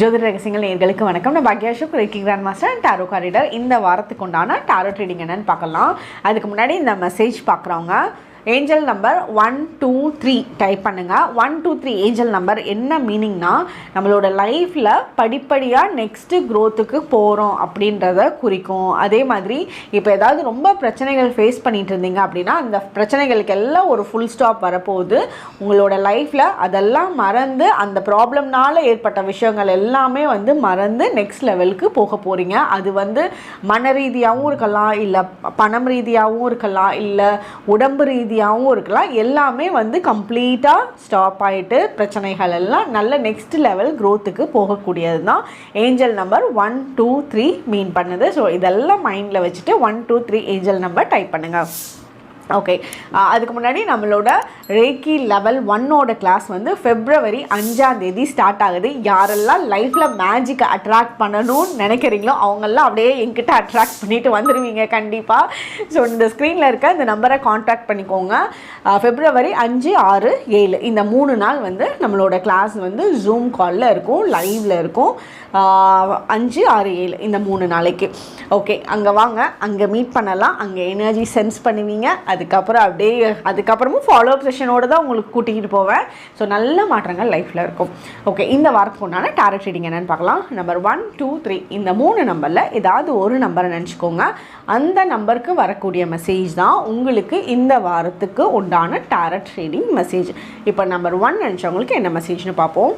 ஜோதிட ரகசியங்கள் நேர்களுக்கு வணக்கம். நான் பாக்யாஷுக் racking grand master and tarot card reader இந்த வாரத்துக்கு உண்டான டாரோ ட்ரீடிங் என்னன்னு பார்க்கலாம். அதுக்கு முன்னாடி இந்த மெசேஜ் பார்க்குறவங்க angel number one two three type பண்ணுங்கள் one two three angel number என்ன மீனிங்னா நம்மளோட லைஃப்பில் படிப்படியாக நெக்ஸ்ட்டு க்ரோத்துக்கு போகிறோம் அப்படின்றத குறிக்கும். அதே மாதிரி இப்போ ஏதாவது ரொம்ப பிரச்சனைகள் ஃபேஸ் பண்ணிட்டு இருந்தீங்க அப்படின்னா அந்த பிரச்சனைகளுக்கு எல்லாம் ஒரு ஃபுல் ஸ்டாப் வரப்போகுது. உங்களோட லைஃப்பில் அதெல்லாம் மறந்து அந்த ப்ராப்ளம்னால ஏற்பட்ட விஷயங்கள் எல்லாமே வந்து மறந்து நெக்ஸ்ட் லெவலுக்கு போக போகிறீங்க அது வந்து மன ரீதியாகவும் இருக்கலாம் இல்லை பணம் ரீதியாகவும் இருக்கலாம் இல்லை உடம்பு ரீதி ரீதியாகவும் இருக்கலாம். எல்லாமே வந்து கம்ப்ளீட்டாக ஸ்டாப் ஆகிட்டு பிரச்சனைகள் எல்லாம் நல்ல நெக்ஸ்ட் லெவல் க்ரோத்துக்கு போகக்கூடியது தான் angel number one two three mean பண்ணுது. ஸோ இதெல்லாம் மைண்டில் வச்சுட்டு one two three angel number type பண்ணுங்கள் ஓகே அதுக்கு முன்னாடி நம்மளோட ரேக்கி லெவல் ஒன்னோட கிளாஸ் வந்து ஃபெப்ரவரி அஞ்சாம் தேதி ஸ்டார்ட் ஆகுது. யாரெல்லாம் லைஃப்பில் மேஜிக்கை அட்ராக்ட் பண்ணணும்னு நினைக்கிறீங்களோ அவங்கெல்லாம் அப்படியே என்கிட்ட அட்ராக்ட் பண்ணிட்டு வந்துடுவீங்க கண்டிப்பாக ஸோ இந்த ஸ்க்ரீனில் இருக்க இந்த நம்பரை காண்டாக்ட் பண்ணிக்கோங்க. ஃபெப்ரவரி அஞ்சு ஆறு ஏழு. இந்த மூணு நாள் வந்து நம்மளோட கிளாஸ் வந்து ஜூம் காலில் இருக்கும் லைவில் இருக்கும். அஞ்சு ஆறு ஏழு இந்த மூணு நாளைக்கு. ஓகே அங்கே வாங்க. அங்கே மீட் பண்ணலாம். அங்கே எனர்ஜி சென்ஸ் பண்ணுவீங்க. அதுக்கப்புறம் அப்படியே அதுக்கப்புறமும் ஃபாலோ அப் தான் உங்களுக்கு கூட்டிகிட்டு போவேன். ஸோ நல்ல மாற்றங்கள் லைஃப்பில் இருக்கும். ஓகே இந்த வாரத்துக்கு உண்டான டேரக்ட் ரீடிங் என்னன்னு பார்க்கலாம். நம்பர் ஒன் டூ த்ரீ இந்த மூணு நம்பரில் ஏதாவது ஒரு நம்பரை நினச்சிக்கோங்க. அந்த நம்பருக்கு வரக்கூடிய மெசேஜ் தான் உங்களுக்கு இந்த வாரத்துக்கு உண்டான டேரக்ட் ரீடிங் மெசேஜ் இப்போ நம்பர் ஒன் நினச்சவங்களுக்கு என்ன மெசேஜ்னு பார்ப்போம்.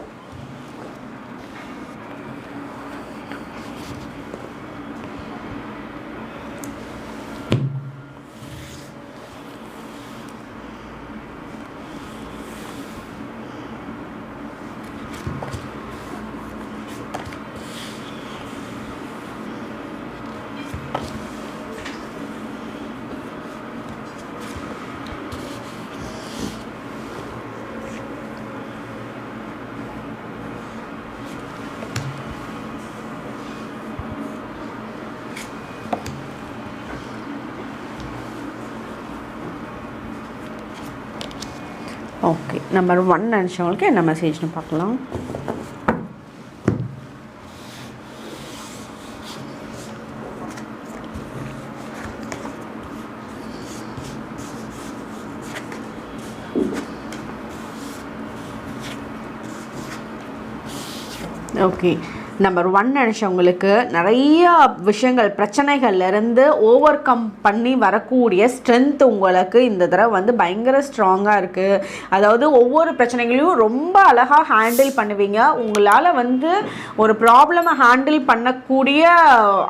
ஓகே நம்பர் ஒன் நினச்சவங்களுக்கு என்ன மெசேஜ்னு பார்க்கலாம். ஓகே நம்பர் ஒன் நினச்சவங்களுக்கு நிறைய விஷயங்கள் பிரச்சனைகள்லேருந்து ஓவர் கம் பண்ணி வரக்கூடிய ஸ்ட்ரென்த் உங்களுக்கு இந்த தடவை வந்து பயங்கர ஸ்ட்ராங்காக இருக்குது அதாவது ஒவ்வொரு பிரச்சனைகளையும் ரொம்ப அழகாக ஹேண்டில் பண்ணுவீங்க. உங்களால் வந்து ஒரு ப்ராப்ளமை ஹேண்டில் பண்ணக்கூடிய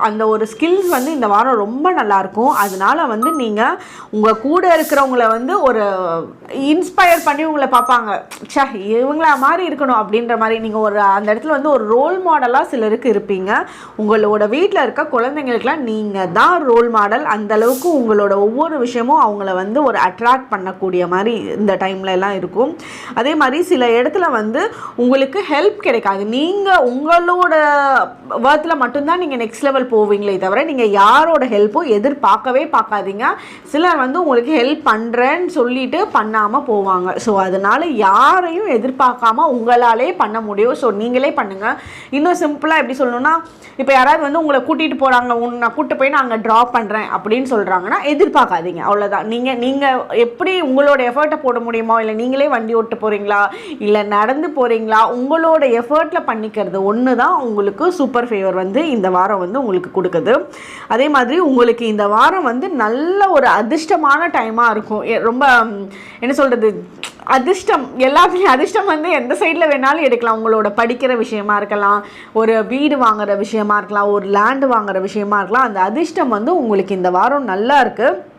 அந்த ஒரு ஸ்கில்ஸ் வந்து இந்த வாரம் ரொம்ப நல்லாயிருக்கும் அதனால வந்து நீங்கள் உங்கள் கூட இருக்கிறவங்கள வந்து ஒரு இன்ஸ்பயர் பண்ணி உங்களை பார்ப்பாங்க. சே இவங்கள மாதிரி இருக்கணும் அப்படின்ற மாதிரி நீங்கள் ஒரு அந்த இடத்துல வந்து ஒரு ரோல் மாடலாக சிலருக்கு இருப்பீங்க. உங்களோட வீட்டில் இருக்க குழந்தைங்களுக்குலாம் நீங்கள் தான் ரோல் மாடல் அந்த அளவுக்கு உங்களோட ஒவ்வொரு விஷயமும் அவங்கள வந்து ஒரு அட்ராக்ட் பண்ணக்கூடிய மாதிரி இந்த டைம்ல எல்லாம் இருக்கும். அதே மாதிரி சில இடத்துல வந்து உங்களுக்கு ஹெல்ப் கிடைக்காது. நீங்கள் உங்களோட ஒர்த்தில் மட்டும்தான் நீங்கள் நெக்ஸ்ட் லெவல் போவீங்களே தவிர நீங்கள் யாரோட ஹெல்ப்பும் எதிர்பார்க்கவே பார்க்காதீங்க. சிலர் வந்து உங்களுக்கு ஹெல்ப் பண்ணுறேன்னு சொல்லிட்டு பண்ணாமல் போவாங்க. ஸோ அதனால யாரையும் எதிர்பார்க்காம உங்களாலே பண்ண முடியும். ஸோ நீங்களே பண்ணுங்கள் இன்னும் சிம்பிளாக எப்படி சொல்லணும்னா இப்போ யாராவது வந்து உங்களை கூட்டிகிட்டு போகிறாங்க உன்னை நான் கூட்டு போய் நான் அங்கே ட்ராப் பண்ணுறேன் அப்படின்னு சொல்கிறாங்கன்னா எதிர்பார்க்காதீங்க. அவ்வளோதான் நீங்கள் நீங்கள் எப்படி உங்களோட எஃபர்ட்டை போட முடியுமோ? இல்லை நீங்களே வண்டி ஓட்டு போகிறீங்களா இல்லை நடந்து போகிறீங்களா உங்களோட எஃபர்ட்டில் பண்ணிக்கிறது ஒன்று தான் உங்களுக்கு சூப்பர் ஃபேவர் வந்து இந்த வாரம் வந்து உங்களுக்கு கொடுக்குது. அதே மாதிரி உங்களுக்கு இந்த வாரம் வந்து நல்ல ஒரு அதிர்ஷ்டமான டைமாக இருக்கும். ரொம்ப என்ன சொல்கிறது அதிர்ஷ்டம் எல்லாமே அதிர்ஷ்டம் வந்து எந்த சைடில் வேணாலும் எடுக்கலாம். உங்களோட படிக்கிற விஷயமா இருக்கலாம் ஒரு வீடு வாங்குற விஷயமா இருக்கலாம் ஒரு லேண்டு வாங்குற விஷயமா இருக்கலாம். அந்த அதிர்ஷ்டம் வந்து உங்களுக்கு இந்த வாரம் நல்லா இருக்குது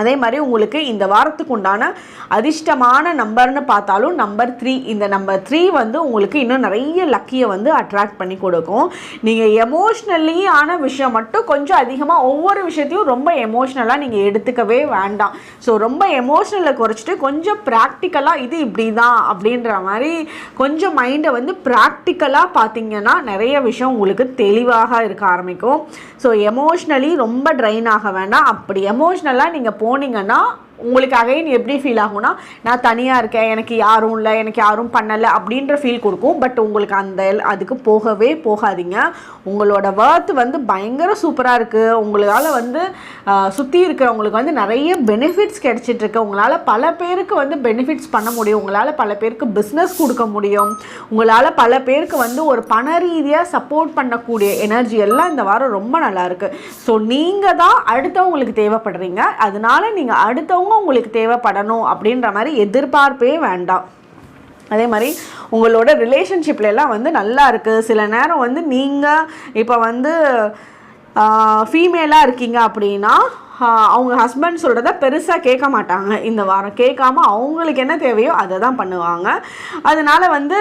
அதே மாதிரி உங்களுக்கு இந்த வாரத்துக்கு உண்டான அதிர்ஷ்டமான நம்பர்னு பார்த்தாலும் நம்பர் த்ரீ இந்த நம்பர் த்ரீ வந்து உங்களுக்கு இன்னும் நிறைய லக்கியை வந்து அட்ராக்ட் பண்ணி கொடுக்கும். நீங்கள் எமோஷ்னலி ஆன விஷயம் மட்டும் கொஞ்சம் அதிகமாக ஒவ்வொரு விஷயத்தையும் ரொம்ப எமோஷ்னலாக நீங்கள் எடுத்துக்கவே வேண்டாம். ஸோ ரொம்ப எமோஷ்னலை குறைச்சிட்டு கொஞ்சம் ப்ராக்டிக்கலாக இது இப்படி தான் அப்படின்ற மாதிரி கொஞ்சம் மைண்டை வந்து ப்ராக்டிக்கலாக பார்த்தீங்கன்னா நிறைய விஷயம் உங்களுக்கு தெளிவாக இருக்க ஆரம்பிக்கும். ஸோ எமோஷ்னலி ரொம்ப ட்ரைன் ஆக வேண்டாம். அப்படி எமோஷ்னலாக நீங்கள் போனீங்கன்னா உங்களுக்கு அகைன் எப்படி ஃபீல் ஆகும்னா நான் தனியாக இருக்கேன் எனக்கு யாரும் இல்லை எனக்கு யாரும் பண்ணலை அப்படின்ற ஃபீல் கொடுக்கும். பட் உங்களுக்கு அந்த அதுக்கு போகவே போகாதீங்க. உங்களோட ஒர்த் வந்து பயங்கர சூப்பராக இருக்குது உங்களால் வந்து சுற்றி இருக்கிறவங்களுக்கு வந்து நிறைய பெனிஃபிட்ஸ் கிடச்சிட்ருக்கு. உங்களால் பல பேருக்கு வந்து பெனிஃபிட்ஸ் பண்ண முடியும். உங்களால் பல பேருக்கு பிஸ்னஸ் கொடுக்க முடியும். உங்களால் பல பேருக்கு வந்து ஒரு பண ரீதியாக சப்போர்ட் பண்ணக்கூடிய எனர்ஜி எல்லாம் இந்த வாரம் ரொம்ப நல்லாயிருக்கு ஸோ நீங்கள் தான் அடுத்தவங்களுக்கு தேவைப்படுறீங்க. அதனால நீங்கள் அடுத்தவங்க உங்களுக்கு தேவைப்படணும் அப்படின்ற மாதிரி எதிர்பார்ப்பே வேண்டாம். அதே மாதிரி உங்களோட ரிலேஷன்ஷிப்லெல்லாம் வந்து நல்லா இருக்குது சில நேரம் வந்து நீங்கள் இப்போ வந்து ஃபீமேலாக இருக்கீங்க அப்படின்னா அவங்க ஹஸ்பண்ட் சொல்கிறத பெருசாக கேட்க மாட்டாங்க. இந்த வாரம் கேட்காம அவங்களுக்கு என்ன தேவையோ அதை தான் பண்ணுவாங்க. அதனால வந்து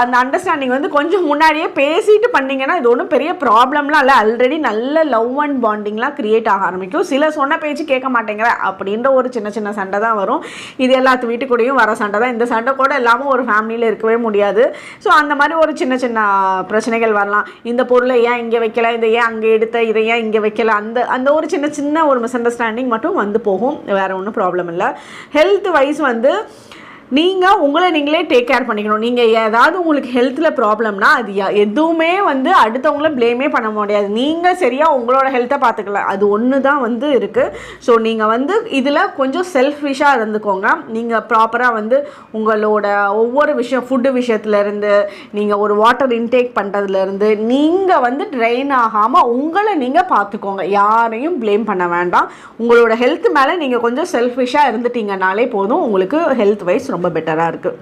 அந்த அண்டர்ஸ்டாண்டிங் வந்து கொஞ்சம் முன்னாடியே பேசிட்டு பண்ணிங்கன்னா இது ஒன்றும் பெரிய ப்ராப்ளம்லாம் இல்லை. ஆல்ரெடி நல்ல லவ் அண்ட் பாண்டிங்லாம் க்ரியேட் ஆக ஆரம்பிக்கும். சில சொன்ன பேச்சு கேட்க மாட்டேங்கிற அப்படின்ற ஒரு சின்ன சின்ன சண்டை தான் வரும். இது எல்லாத்து வீட்டுக்கூடையும் வர சண்டை தான். இந்த சண்டை கூட இல்லாமல் ஒரு ஃபேமிலியில் இருக்கவே முடியாது. ஸோ அந்த மாதிரி ஒரு சின்ன சின்ன பிரச்சனைகள் வரலாம். இந்த பொருளை ஏன் இங்கே வைக்கல? இதை ஏன் அங்கே எடுத்த? இதை ஏன் இங்கே வைக்கல? அந்த அந்த ஒரு சின்ன சின்ன ஒரு மிஸ் அண்டர்ஸ்டாண்டிங் மட்டும் வந்து போகும். வேறு ஒன்றும் ப்ராப்ளம் இல்லை. ஹெல்த் வைஸ் வந்து நீங்கள் உங்களை நீங்களே டேக் கேர் பண்ணிக்கணும். நீங்கள் ஏதாவது உங்களுக்கு ஹெல்த்தில் ப்ராப்ளம்னா அது யா- எதுவுமே வந்து அடுத்தவங்கள ப்ளேமே பண்ண முடியாது. நீங்கள் சரியாக உங்களோட ஹெல்த்தை பார்த்துக்கலாம் அது ஒன்று தான் வந்து இருக்குது ஸோ நீங்கள் வந்து இதில் கொஞ்சம் செல்ஃபிஷாக இருந்துக்கோங்க. நீங்கள் ப்ராப்பராக வந்து உங்களோட ஒவ்வொரு விஷயம் ஃபுட்டு விஷயத்துலேருந்து நீங்கள் ஒரு வாட்டர் இன்டேக் பண்ணுறதுலேருந்து நீங்கள் வந்து ட்ரெயின் ஆகாமல் உங்களை நீங்கள் பார்த்துக்கோங்க. யாரையும் ப்ளேம் பண்ண வேண்டாம். உங்களோட ஹெல்த் மேலே நீங்கள் கொஞ்சம் செல்ஃபிஷாக இருந்துட்டீங்கனாலே போதும். உங்களுக்கு ஹெல்த் வைஸ் ரொம்ப ரொம்ப பெட்டராக இருக்குது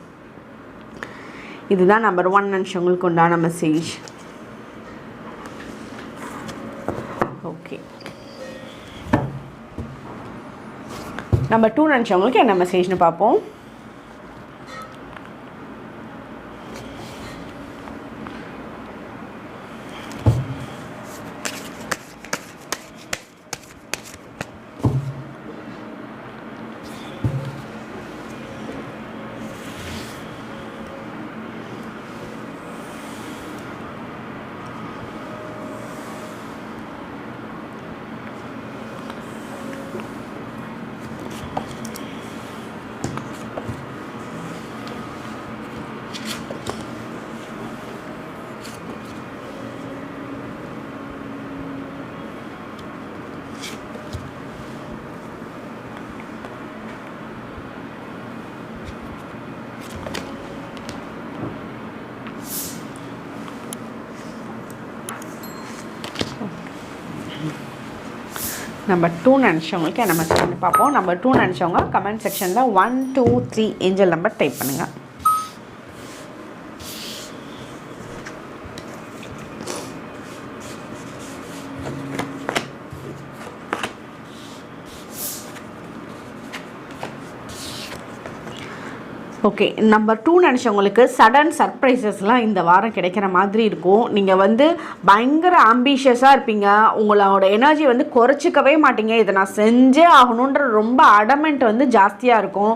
இதுதான் நம்பர் ஒன் நிமிஷங்களுக்கு உண்டான மெசேஜ் ஓகே நம்பர் டூ நினச்சவங்களுக்கு என்ன மெசேஜ்னு பார்ப்போம். நம்பர் டூ நினச்சவங்களுக்கு நம்ம மெசேஜ்னு பார்ப்போம்? நம்பர் டூ நினச்சவங்க கமெண்ட் செக்ஷனில் one two three angel number type பண்ணுங்கள் ஓகே நம்பர் டூ நினச்சவங்களுக்கு சடன் சர்ப்ரைசஸ்லாம் இந்த வாரம் கிடைக்கிற மாதிரி இருக்கும். நீங்கள் வந்து பயங்கர ஆம்பிஷியஸாக இருப்பீங்க. உங்களோட எனர்ஜி வந்து குறைச்சிக்கவே மாட்டீங்க. இதை நான் செஞ்சே ஆகணுன்ற ரொம்ப அடமெண்ட் வந்து ஜாஸ்தியாக இருக்கும்.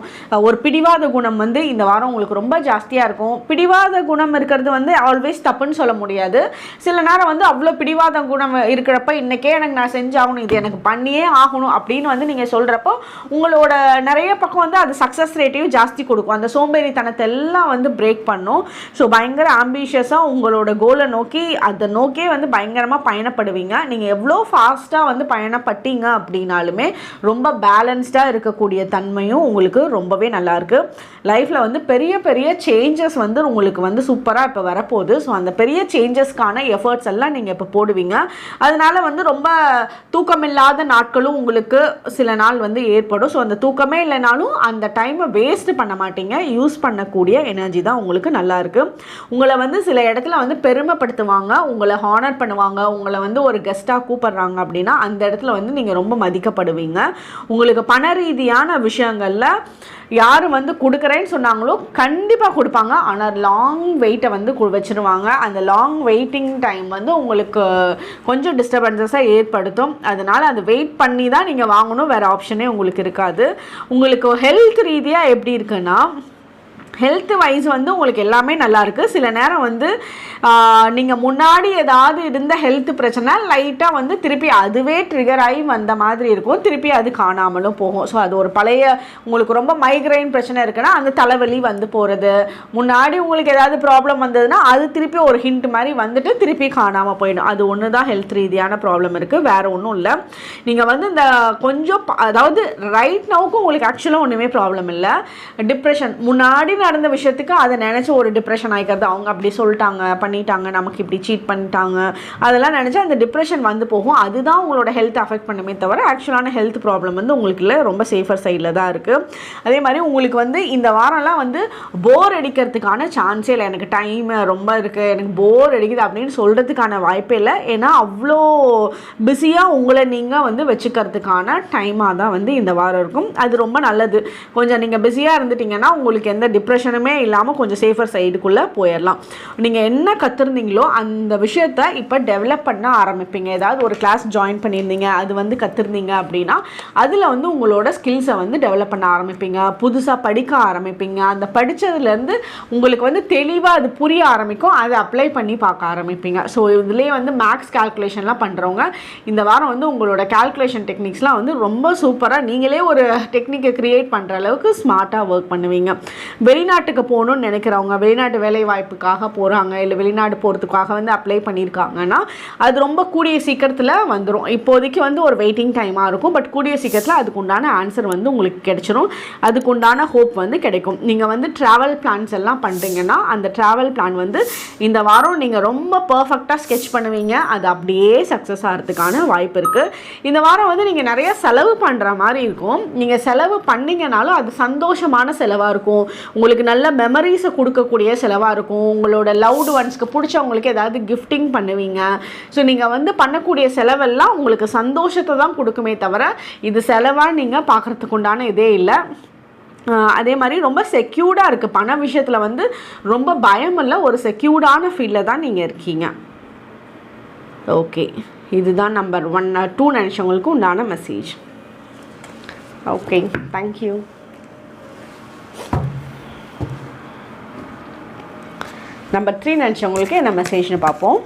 ஒரு பிடிவாத குணம் வந்து இந்த வாரம் உங்களுக்கு ரொம்ப ஜாஸ்தியாக இருக்கும். பிடிவாத குணம் இருக்கிறது வந்து ஆல்வேஸ் தப்புன்னு சொல்ல முடியாது. சில நேரம் வந்து அவ்வளோ பிடிவாத குணம் இருக்கிறப்ப இன்றைக்கே எனக்கு நான் செஞ்சாகணும் இது எனக்கு பண்ணியே ஆகணும் அப்படின்னு வந்து நீங்கள் சொல்கிறப்போ உங்களோட நிறைய பக்கம் வந்து அது சக்ஸஸ் ரேட்டையும் ஜாஸ்தி கொடுக்கும். அந்த சோம்பேறித்தனத்தை எல்லாம் வந்து பிரேக் பண்ணும். ஸோ பயங்கர ஆம்பிஷியஸாக உங்களோட கோலை நோக்கி அதை நோக்கியே வந்து பயங்கரமாக பயணப்படுவீங்க. நீங்கள் எவ்வளோ ஃபாஸ்ட்டாக வந்து பயணப்பட்டீங்க அப்படின்னாலுமே ரொம்ப பேலன்ஸ்டாக இருக்கக்கூடிய தன்மையும் உங்களுக்கு ரொம்பவே நல்லாயிருக்கு லைஃப்பில் வந்து பெரிய பெரிய சேஞ்சஸ் வந்து உங்களுக்கு வந்து சூப்பராக இப்போ வரப்போகுது. ஸோ அந்த பெரிய சேஞ்சஸ்க்கான எஃபர்ட்ஸ் எல்லாம் நீங்கள் இப்போ போடுவீங்க. அதனால் வந்து ரொம்ப தூக்கமில்லாத நாட்களும் உங்களுக்கு சில நாள் வந்து ஏற்படும். ஸோ அந்த தூக்கமே இல்லைனாலும் அந்த டைமை வேஸ்ட் பண்ண மாட்டீங்க. யூஸ் பண்ணக்கூடிய எனர்ஜி தான் உங்களுக்கு நல்லாயிருக்கு உங்களை வந்து சில இடத்துல வந்து பெருமைப்படுத்துவாங்க உங்களை ஹானர் பண்ணுவாங்க உங்களை வந்து ஒரு கெஸ்ட்டாக கூப்பிட்றாங்க அப்படின்னா அந்த இடத்துல வந்து நீங்கள் ரொம்ப மதிக்கப்படுவீங்க. உங்களுக்கு பண ரீதியான விஷயங்களில் யார் வந்து கொடுக்குறேன்னு சொன்னாங்களோ கண்டிப்பாக கொடுப்பாங்க. ஆனால் லாங் வெயிட்டை வந்து வச்சுருவாங்க வச்சிருவாங்க. அந்த லாங் வெயிட்டிங் டைம் வந்து உங்களுக்கு கொஞ்சம் டிஸ்டர்பன்சஸாக ஏற்படுத்தும். அதனால் அந்த வெயிட் பண்ணி தான் நீங்கள் வாங்கணும். வேறு ஆப்ஷனே உங்களுக்கு இருக்காது. உங்களுக்கு ஹெல்த் ரீதியாக எப்படி இருக்குன்னா ஹெல்த் வைஸ் வந்து உங்களுக்கு எல்லாமே நல்லாயிருக்கு சில நேரம் வந்து நீங்கள் முன்னாடி ஏதாவது இருந்த ஹெல்த் பிரச்சனை லைட்டாக வந்து திருப்பி அதுவே ட்ரிகர் ஆகி வந்த மாதிரி இருக்கும். திருப்பி அது காணாமலும் போகும். ஸோ அது ஒரு பழைய உங்களுக்கு ரொம்ப மைக்ரைன் பிரச்சனை இருக்குன்னா அந்த தலைவலி வந்து போகிறது முன்னாடி உங்களுக்கு ஏதாவது ப்ராப்ளம் வந்ததுன்னா அது திருப்பி ஒரு ஹிண்ட் மாதிரி வந்துட்டு திருப்பி காணாமல் போயிடும். அது ஒன்று தான் ஹெல்த் ரீதியான ப்ராப்ளம் இருக்குது வேறு ஒன்றும் இல்லை. நீங்கள் வந்து இந்த கொஞ்சம் அதாவது ரைட் நவுக்கும் உங்களுக்கு ஆக்சுவலாக ஒன்றுமே ப்ராப்ளம் இல்லை. டிப்ரெஷன் முன்னாடி நடந்த விஷயத்துக்கு அதை நினச்சி ஒரு டிப்ரெஷன் ஆகிக்கிறது அவங்க அப்படி சொல்லிட்டாங்க பண்ணிட்டாங்க நமக்கு இப்படி சீட் பண்ணிட்டாங்க. அதெல்லாம் நினச்சி அந்த டிப்ரெஷன் வந்து போகும். அதுதான் உங்களோட ஹெல்த் அஃபெக்ட் பண்ணுமே தவிர ஆக்சுவலான ஹெல்த் ப்ராப்ளம் வந்து உங்களுக்கு இல்லை ரொம்ப சேஃபர் சைடில் தான் இருக்குது அதே மாதிரி உங்களுக்கு வந்து இந்த வாரம்லாம் வந்து போர் அடிக்கிறதுக்கான சான்ஸே இல்லை. எனக்கு டைம் ரொம்ப இருக்குது எனக்கு போர் அடிக்குது அப்படின்னு சொல்கிறதுக்கான வாய்ப்பே இல்லை. ஏன்னா அவ்வளோ பிஸியாக உங்களை நீங்கள் வந்து வச்சுக்கிறதுக்கான டைமாக தான் வந்து இந்த வாரம் இருக்கும். அது ரொம்ப நல்லது. கொஞ்சம் நீங்கள் பிஸியாக இருந்துட்டீங்கன்னா உங்களுக்கு எந்த டிப்ரெஷனுமே இல்லாமல் கொஞ்சம் சேஃபர் சைடுக்குள்ளே போயிடலாம் நீங்கள் என்ன கற்றுருந்தீங்களோ அந்த விஷயத்த இப்போ டெவலப் பண்ண ஆரம்பிப்பீங்க. ஏதாவது ஒரு கிளாஸ் ஜாயின் பண்ணியிருந்தீங்க அது வந்து கற்றுருந்தீங்க அப்படின்னா அதில் வந்து உங்களோட ஸ்கில்ஸை வந்து டெவலப் பண்ண ஆரம்பிப்பீங்க. புதுசாக படிக்க ஆரம்பிப்பீங்க. அந்த படித்ததுலேருந்து உங்களுக்கு வந்து தெளிவாக அது புரிய ஆரம்பிக்கும். அதை அப்ளை பண்ணி பார்க்க ஆரம்பிப்பீங்க. ஸோ இதுலேயே வந்து மேக்ஸ் கால்குலேஷன்லாம் பண்ணுறவங்க இந்த வாரம் வந்து உங்களோட கால்குலேஷன் டெக்னிக்ஸ்லாம் வந்து ரொம்ப சூப்பராக நீங்களே ஒரு டெக்னிக்கை க்ரியேட் பண்ணுற அளவுக்கு ஸ்மார்ட்டாக ஒர்க் பண்ணுவீங்க. வெளிநாட்டுக்கு போகணும்னு நினைக்கிறவங்க வெளிநாட்டு வேலை வாய்ப்புக்காக போகிறாங்க இல்லை வெளிநாடு போகிறதுக்காக வந்து அப்ளை பண்ணியிருக்காங்கன்னா அது ரொம்ப கூடிய சீக்கிரத்தில் வந்துடும் இப்போதைக்கு வந்து ஒரு வெயிட்டிங் டைமாக இருக்கும். பட் கூடிய சீக்கிரத்தில் அதுக்கு உண்டான ஆன்சர் வந்து உங்களுக்கு கிடைச்சிரும். அதுக்கு உண்டான ஹோப் வந்து கிடைக்கும். நீங்கள் வந்து ட்ராவல் பிளான்ஸ் எல்லாம் பண்ணுறீங்கன்னா அந்த ட்ராவல் பிளான் வந்து இந்த வாரம் நீங்கள் ரொம்ப பர்ஃபெக்டாக ஸ்கெட்ச் பண்ணுவீங்க. அது அப்படியே சக்ஸஸ் ஆகிறதுக்கான வாய்ப்பு இருக்குது இந்த வாரம் வந்து நீங்கள் நிறைய செலவு பண்ணுற மாதிரி இருக்கும். நீங்கள் செலவு பண்ணீங்கனாலும் அது சந்தோஷமான செலவாக இருக்கும். உங்களுக்கு உங்களுக்கு நல்ல மெமரிஸை கொடுக்கக்கூடிய செலவாக இருக்கும். உங்களோட லவ்டு ஒன்ஸ்க்கு பிடிச்சவங்களுக்கு ஏதாவது கிஃப்டிங் பண்ணுவீங்க. ஸோ நீங்கள் வந்து பண்ணக்கூடிய செலவெல்லாம் உங்களுக்கு சந்தோஷத்தை தான் கொடுக்குமே தவிர இது செலவாக நீங்கள் பார்க்குறதுக்கு உண்டான இதே இல்லை. அதே மாதிரி ரொம்ப செக்யூர்டாக இருக்குது பண விஷயத்தில் வந்து ரொம்ப பயம் இல்லை. ஒரு செக்யூர்டான ஃபீல்டில் தான் நீங்கள் இருக்கீங்க. ஓகே இதுதான் நம்பர் ஒன் டூ நினச்சவங்களுக்கு உண்டான message okay thank you number three நினச்சவங்களுக்கு என்ன மெசேஜ்னு பார்ப்போம்.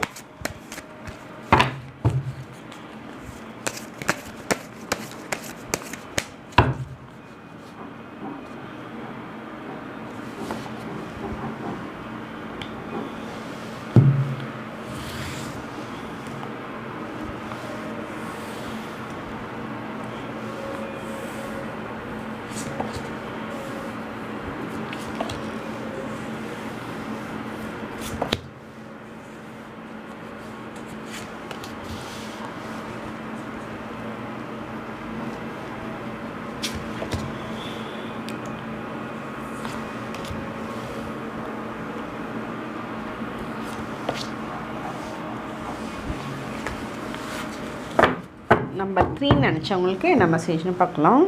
நம்பர் த்ரீ நினச்சவங்களுக்கு என்ன மெசேஜ்னு பார்க்கலாம்.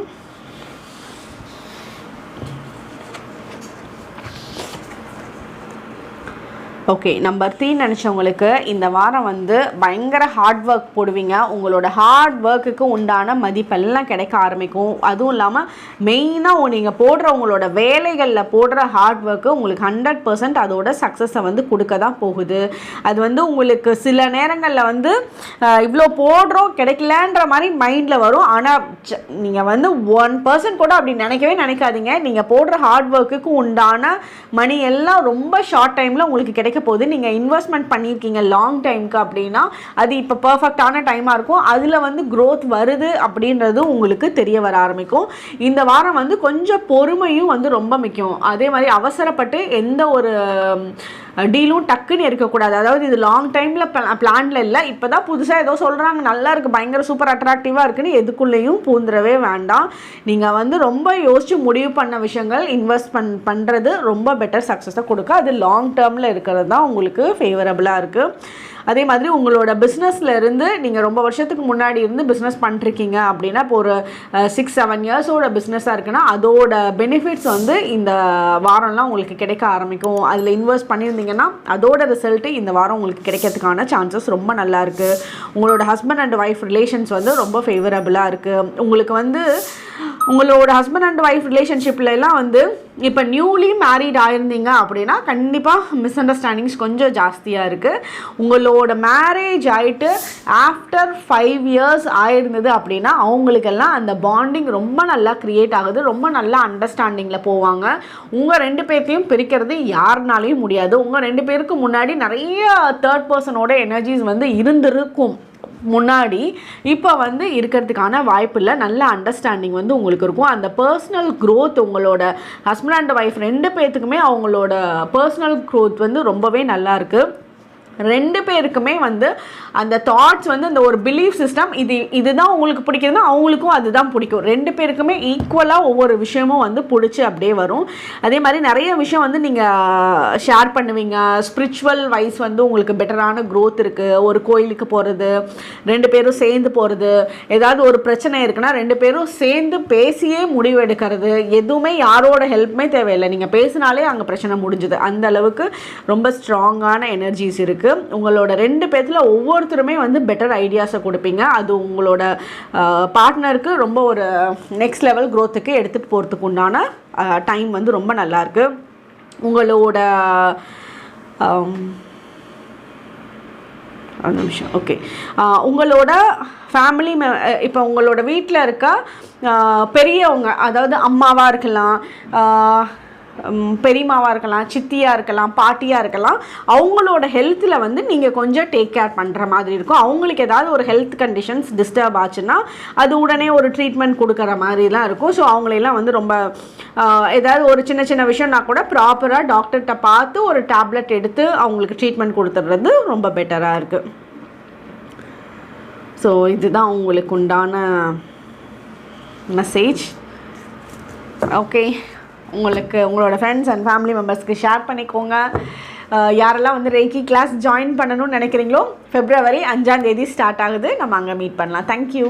ஓகே நம்பர் த்ரீ நினச்சவங்களுக்கு இந்த வாரம் வந்து பயங்கர ஹார்ட் ஒர்க் போடுவீங்க. உங்களோட ஹார்ட் ஒர்க்குக்கு உண்டான மதிப்பெல்லாம் கிடைக்க ஆரம்பிக்கும். அதுவும் இல்லாமல் மெயினாக நீங்கள் போடுற உங்களோட வேலைகளில் போடுற ஹார்ட் ஒர்க்கு உங்களுக்கு ஹண்ட்ரட் பர்சன்ட் அதோட சக்ஸஸை வந்து கொடுக்க தான் போகுது. அது வந்து உங்களுக்கு சில நேரங்களில் வந்து இவ்வளோ போடுறோம் கிடைக்கலன்ற மாதிரி மைண்டில் வரும். ஆனால் நீங்கள் வந்து ஒன் பர்சன்ட் கூட அப்படி நினைக்கவே நினைக்காதீங்க. நீங்கள் போடுற ஹார்ட் ஒர்க்குக்கு உண்டான மணி எல்லாம் ரொம்ப ஷார்ட் டைமில் உங்களுக்கு கிடைக்க போகுது நீங்கள் இன்வெஸ்ட்மெண்ட் பண்ணியிருக்கீங்க லாங் டைமுக்கு அப்படின்னா அது இப்போ பர்ஃபெக்டான டைமாக இருக்கும். அதில் வந்து க்ரோத் வருது அப்படின்றது உங்களுக்கு தெரிய வர ஆரம்பிக்கும். இந்த வாரம் வந்து கொஞ்சம் பொறுமையும் வந்து ரொம்ப முக்கியம். அதே மாதிரி அவசரப்பட்டு எந்த ஒரு டீலும் டக்குன்னு இருக்கக்கூடாது. அதாவது இது லாங் டைமில் பிளான்ல இல்லை. இப்போ தான் புதுசாக ஏதோ சொல்கிறாங்க நல்லா இருக்குது பயங்கர சூப்பர் அட்ராக்டிவாக இருக்குன்னு எதுக்குள்ளேயும் பூந்துடவே வேண்டாம். நீங்கள் வந்து ரொம்ப யோசித்து முடிவு பண்ண விஷயங்கள் இன்வெஸ்ட் பண் பண்ணுறது ரொம்ப பெட்டர் சக்ஸஸை கொடுக்க. அது லாங் டேர்மில் இருக்கிறது தான் உங்களுக்கு ஃபேவரபுளாக இருக்குது அதே மாதிரி உங்களோட பிஸ்னஸில் இருந்து நீங்கள் ரொம்ப வருஷத்துக்கு முன்னாடி இருந்து பிஸ்னஸ் பண்ணிருக்கீங்க அப்படின்னா இப்போ ஒரு சிக்ஸ் செவன் இயர்ஸோட பிஸ்னஸாக இருக்குன்னா அதோட பெனிஃபிட்ஸ் வந்து இந்த வாரம்லாம் உங்களுக்கு கிடைக்க ஆரம்பிக்கும். அதில் இன்வெஸ்ட் பண்ணியிருந்தீங்க பண்ணியிருந்தீங்கன்னா அதோட ரிசல்ட்டு இந்த வாரம் உங்களுக்கு கிடைக்கிறதுக்கான சான்சஸ் ரொம்ப நல்லா இருக்குது உங்களோட ஹஸ்பண்ட் அண்ட் ஒய்ஃப் ரிலேஷன்ஸ் வந்து ரொம்ப ஃபேவரபுளாக இருக்குது உங்களுக்கு வந்து உங்களோட ஹஸ்பண்ட் அண்ட் ஒய்ஃப் ரிலேஷன்ஷிப்லெல்லாம் வந்து இப்போ நியூலி மேரீட் ஆயிருந்தீங்க அப்படின்னா கண்டிப்பாக மிஸ் அண்டர்ஸ்டாண்டிங்ஸ் கொஞ்சம் ஜாஸ்தியாக இருக்குது உங்களோட மேரேஜ் ஆகிட்டு ஆஃப்டர் ஃபைவ் இயர்ஸ் ஆயிருந்தது அப்படின்னா அவங்களுக்கெல்லாம் அந்த பாண்டிங் ரொம்ப நல்லா க்ரியேட் ஆகுது. ரொம்ப நல்லா அண்டர்ஸ்டாண்டிங்கில் போவாங்க. உங்கள் ரெண்டு பேர்த்தையும் பிரிக்கிறது யாருனாலையும் முடியாது. உங்கள் ரெண்டு பேருக்கு முன்னாடி நிறைய தேர்ட் பர்சனோட எனர்ஜிஸ் வந்து இருந்திருக்கும். முன்னாடி இப்போ வந்து இருக்கிறதுக்கான வாய்ப்பில்லை. நல்ல அண்டர்ஸ்டாண்டிங் வந்து உங்களுக்கு இருக்கும். அந்த பர்சனல் க்ரோத் உங்களோட ஹஸ்பண்ட் அண்ட் ஒய்ஃப் ரெண்டு பேர்த்துக்குமே அவங்களோட பர்சனல் க்ரோத் வந்து ரொம்பவே நல்லாயிருக்கு ரெண்டு பேருக்குமே வந்து அந்த தாட்ஸ் வந்து அந்த ஒரு பிலீஃப் சிஸ்டம் இது இதுதான் உங்களுக்கு பிடிக்குதுன்னா அவங்களுக்கும் அதுதான் பிடிக்கும். ரெண்டு பேருக்குமே ஈக்குவலாக ஒவ்வொரு விஷயமும் வந்து பிடிச்சி அப்படியே வரும். அதே மாதிரி நிறைய விஷயம் வந்து நீங்கள் ஷேர் பண்ணுவீங்க. ஸ்பிரிச்சுவல் வைஸ் வந்து உங்களுக்கு பெட்டரான க்ரோத் இருக்குது ஒரு கோயிலுக்கு போகிறது ரெண்டு பேரும் சேர்ந்து போகிறது ஏதாவது ஒரு பிரச்சனை இருக்குன்னா ரெண்டு பேரும் சேர்ந்து பேசியே முடிவு எடுக்கிறது. எதுவுமே யாரோட ஹெல்ப்புமே தேவையில்லை. நீங்கள் பேசினாலே அங்கே பிரச்சனை முடிஞ்சுது. அந்த அளவுக்கு ரொம்ப ஸ்ட்ராங்கான எனர்ஜிஸ் இருக்குது உங்களோட ரெண்டு பேர்த்தில் ஒவ்வொருத்தருமே வந்து பெட்டர் ஐடியாஸை கொடுப்பீங்க. அது உங்களோட பார்ட்னருக்கு ரொம்ப ஒரு நெக்ஸ்ட் லெவல் க்ரோத்துக்கு எடுத்துகிட்டு போகிறதுக்கு உண்டான டைம் வந்து ரொம்ப நல்லாயிருக்கு உங்களோட ஒரு நிமிஷம். ஓகே உங்களோட ஃபேமிலி மெ இப்போ உங்களோட வீட்டில் இருக்க பெரியவங்க அதாவது அம்மாவாக இருக்கலாம் பெரியமாவாக இருக்கலாம் சித்தியாக இருக்கலாம் பாட்டியாக இருக்கலாம் அவங்களோட ஹெல்த்தில் வந்து நீங்கள் கொஞ்சம் டேக் கேர் பண்ணுற மாதிரி இருக்கும். அவங்களுக்கு ஏதாவது ஒரு ஹெல்த் கண்டிஷன்ஸ் டிஸ்டர்ப் ஆச்சுன்னா அது உடனே ஒரு ட்ரீட்மெண்ட் கொடுக்குற மாதிரிலாம் இருக்கும். ஸோ அவங்களெல்லாம் வந்து ரொம்ப ஏதாவது ஒரு சின்ன சின்ன விஷயம்னா கூட ப்ராப்பராக டாக்டர்கிட்ட பார்த்து ஒரு டேப்லெட் எடுத்து அவங்களுக்கு ட்ரீட்மெண்ட் கொடுத்துட்றது ரொம்ப பெட்டராக இருக்குது ஸோ இதுதான் உங்களுக்கு உண்டான மெசேஜ் ஓகே உங்களுக்கு உங்களோட ஃப்ரெண்ட்ஸ் அண்ட் ஃபேமிலி மெம்பர்ஸ்க்கு ஷேர் பண்ணிக்கோங்க. யாரெல்லாம் வந்து ரேக்கி கிளாஸ் ஜாயின் பண்ணணும்னு நினைக்கிறீங்களோ ஃபெப்ரவரி அஞ்சாம் தேதி ஸ்டார்ட் ஆகுது. நம்ம அங்கே மீட் பண்ணலாம். தேங்க்யூ